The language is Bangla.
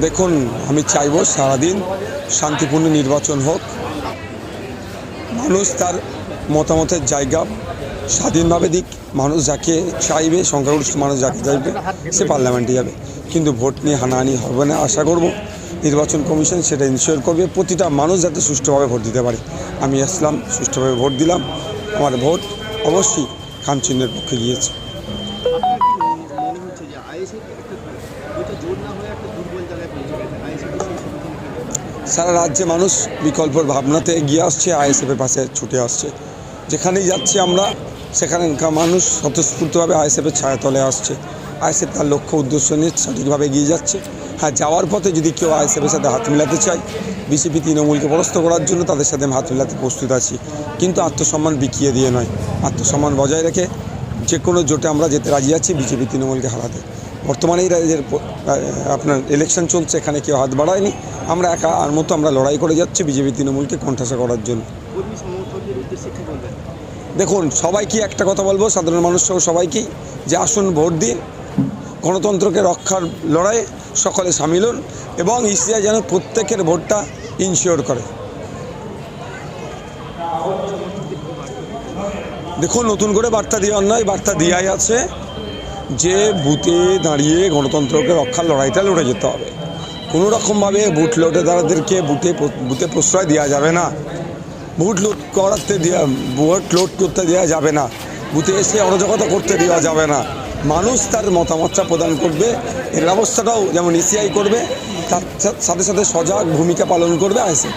দেখুন, আমি চাইব সারাদিন শান্তিপূর্ণ নির্বাচন হোক। মানুষ তার মতামতের জায়গা স্বাধীনভাবে দিক। মানুষ যাকে চাইবে, সংখ্যাগরিষ্ঠ মানুষ যাকে চাইবে, সে পার্লামেন্টে যাবে। কিন্তু ভোট নিয়ে হানাহানি হবে না, আশা করব। নির্বাচন কমিশন সেটা ইনশিওর করবে। প্রতিটা মানুষ যাতে সুষ্ঠুভাবে ভোট দিতে পারে। আমি আসলাম, সুষ্ঠুভাবে ভোট দিলাম। আমার ভোট অবশ্যই খামচিহ্নের পক্ষে গিয়েছে। সারা রাজ্যে মানুষ বিকল্পর ভাবনাতে এগিয়ে আসছে আইএসএফের পাশে ছুটে আসছে। যেখানেই যাচ্ছি আমরা সেখানকার মানুষ স্বতঃস্ফূর্তভাবে আইএসএফের ছায়াতলে আসছে। আইএসএফ তার লক্ষ্য উদ্দেশ্য নিয়ে সঠিকভাবে এগিয়ে যাচ্ছে। হ্যাঁ যাওয়ার পথে যদি কেউ আইএসএফের সাথে হাত মিলাতে চায় বিজেপি তৃণমূলকে পরাস্ত করার জন্য তাদের সাথে হাত মিলাতে প্রস্তুত আছি। কিন্তু আত্মসম্মান বিকিয়ে দিয়ে নয়। আত্মসম্মান বজায় রেখে যে কোনো জোটে আমরা যেতে রাজি আছি, বিজেপি তৃণমূলকে হারাতে। বর্তমানে রাজ্যের আপনার ইলেকশন চলছে, এখানে কেউ হাত বাড়ায়নি। আমরা একা, আর মতো আমরা লড়াই করে যাচ্ছি বিজেপি, তৃণমূলকে কণ্ঠাসা করার জন্য। দেখুন, সবাইকে একটা কথা বলব, সাধারণ মানুষ সহ সবাইকেই, যে আসুন ভোট দিন, গণতন্ত্রকে রক্ষার লড়াইয়ে সকলে সামিল হন এবং ইসিআই যেন প্রত্যেকের ভোটটা ইনশিওর করে। দেখুন, নতুন করে বার্তা দেওয়ার নয় বার্তা দেওয়াই আছে। যে বুথে দাঁড়িয়ে গণতন্ত্রকে রক্ষার লড়াইটা লড়ে যেতে হবে। কোনো রকমভাবে লোটে লোটেদারদেরকে বুথে বুথে প্রশ্রয় দেওয়া যাবে না। ভোট লুট করাতে দেওয়া ভোট লোড করতে দেওয়া যাবে না। বুথে এসে অরাজকতা করতে দেওয়া যাবে না। মানুষ তার মতামতটা প্রদান করবে, এর ব্যবস্থাটাও যেমন ইসিআই করবে, তার সাথে সাথে সজাগ ভূমিকা পালন করবে আইসে